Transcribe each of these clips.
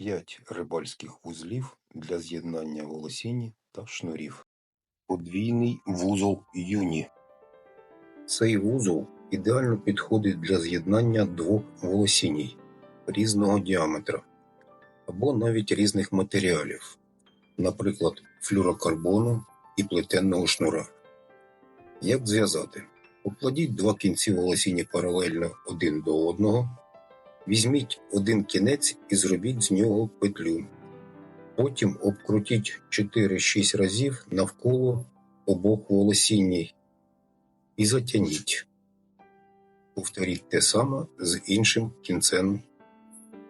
5 рибальських вузлів для з'єднання волосіні та шнурів. Подвійний вузол юні. Цей вузол ідеально підходить для з'єднання двох волосіній різного діаметра або навіть різних матеріалів, наприклад, флюрокарбону і плетенного шнура. Як зв'язати? Покладіть два кінці волосіні паралельно один до одного. Візьміть один кінець і зробіть з нього петлю. Потім обкрутіть 4-6 разів навколо обох волосінній і затягніть. Повторіть те саме з іншим кінцем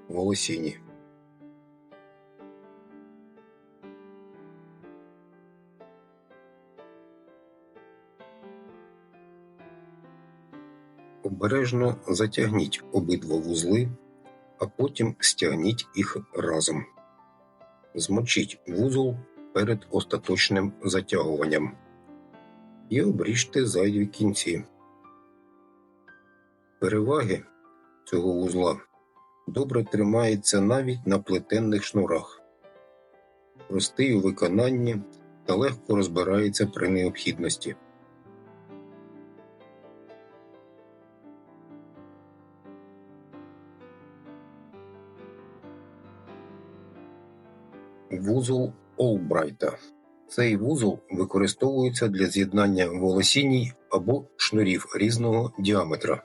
волосіні. Обережно затягніть обидва вузли, а потім стягніть їх разом. Змочіть вузол перед остаточним затягуванням і обріжте зайві кінці. Переваги цього вузла добре тримається навіть на плетенних шнурах, простий у виконанні та легко розбирається при необхідності. Вузол Олбрайта. Цей вузол використовується для з'єднання волосіній або шнурів різного діаметра.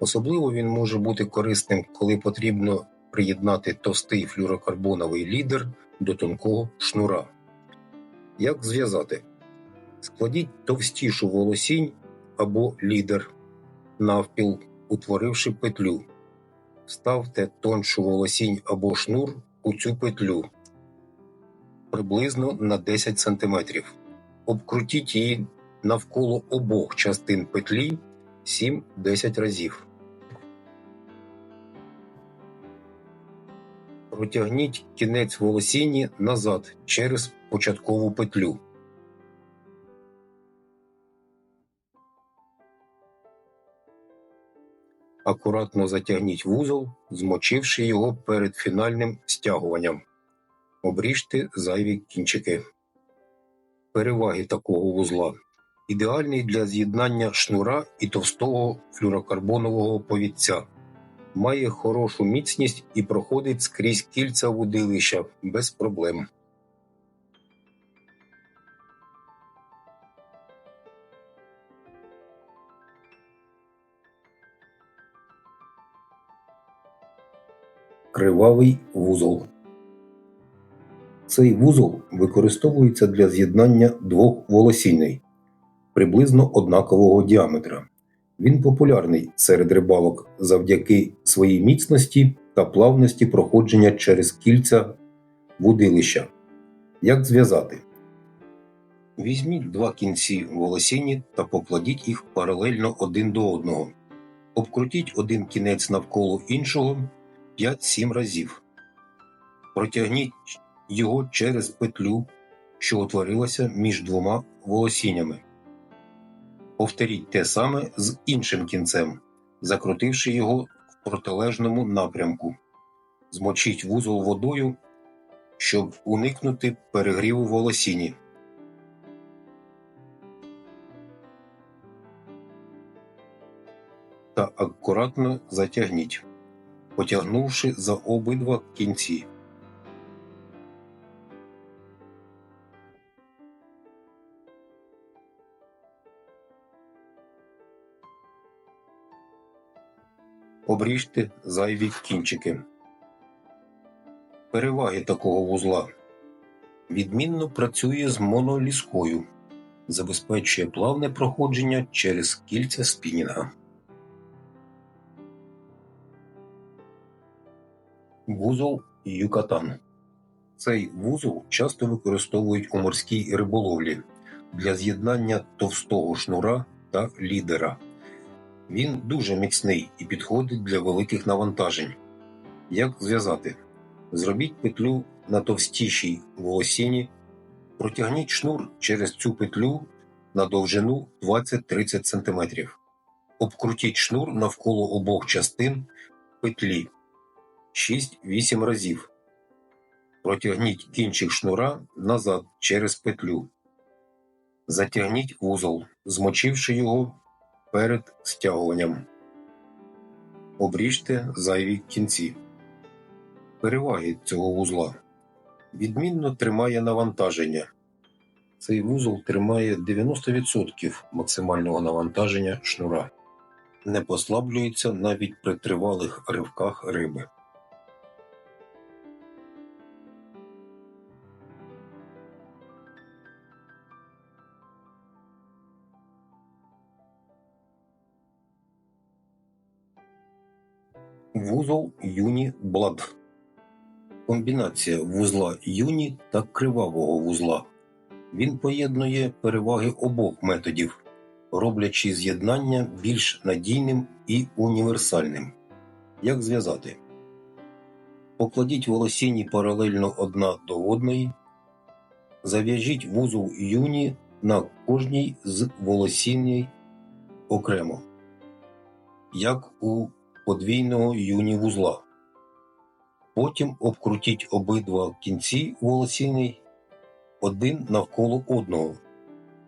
Особливо він може бути корисним, коли потрібно приєднати товстий флюрокарбоновий лідер до тонкого шнура. Як зв'язати? Складіть товстішу волосінь або лідер навпіл, утворивши петлю. Ставте тоншу волосінь або шнур у цю петлю приблизно на 10 см. Обкрутіть її навколо обох частин петлі 7-10 разів. Протягніть кінець волосіні назад через початкову петлю. Акуратно затягніть вузол, змочивши його перед фінальним стягуванням. Обріжте зайві кінчики. Переваги такого вузла ідеальний для з'єднання шнура і товстого флюрокарбонового повідця. Має хорошу міцність і проходить скрізь кільця вудилища без проблем. Кривавий вузол цей вузол використовується для з'єднання двох волосіней приблизно однакового діаметра. Він популярний серед рибалок завдяки своїй міцності та плавності проходження через кільця вудилища. Як зв'язати? Візьміть два кінці волосіні та покладіть їх паралельно один до одного. Обкрутіть один кінець навколо іншого 5-7 разів. Протягніть його через петлю, що утворилася між двома волосіннями. Повторіть те саме з іншим кінцем, закрутивши його в протилежному напрямку. Змочіть вузол водою, щоб уникнути перегріву волосіні. Та акуратно затягніть, потягнувши за обидва кінці. Обріжте зайві кінчики. Переваги такого вузла відмінно працює з моноліскою, забезпечує плавне проходження через кільця спінінга. Вузол Юкатан. Цей вузол часто використовують у морській риболовлі для з'єднання товстого шнура та лідера. Він дуже міцний і підходить для великих навантажень. Як зв'язати? Зробіть петлю на товстішій волосіні, протягніть шнур через цю петлю на довжину 20-30 см. Обкрутіть шнур навколо обох частин петлі 6-8 разів. Протягніть кінчик шнура назад через петлю. Затягніть вузол, змочивши його перед стягуванням. Обріжте зайві кінці. Переваги цього вузла. Відмінно тримає навантаження. Цей вузол тримає 90% максимального навантаження шнура. Не послаблюється навіть при тривалих ривках риби. Вузол Юні Блад. Комбінація вузла Юні та кривавого вузла. Він поєднує переваги обох методів, роблячи з'єднання більш надійним і універсальним. Як зв'язати? Покладіть волосіні паралельно одна до одної. Зав'яжіть вузол юні на кожній з волосіній окремо, як у подвійного юні вузла. Потім обкрутіть обидва кінці волосіней один навколо одного,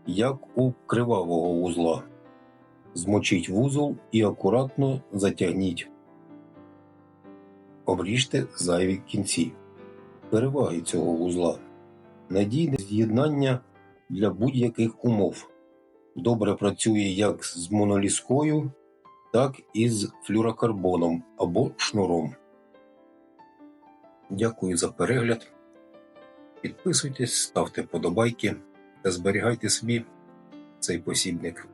як у кривавого вузла. Змочіть вузол і акуратно затягніть. Обріжте зайві кінці. Переваги цього вузла. Надійне з'єднання для будь-яких умов. Добре працює як з моноліскою, так і з флюрокарбоном або шнуром. Дякую за перегляд. Підписуйтесь, ставте подобайки та зберігайте собі цей посібник.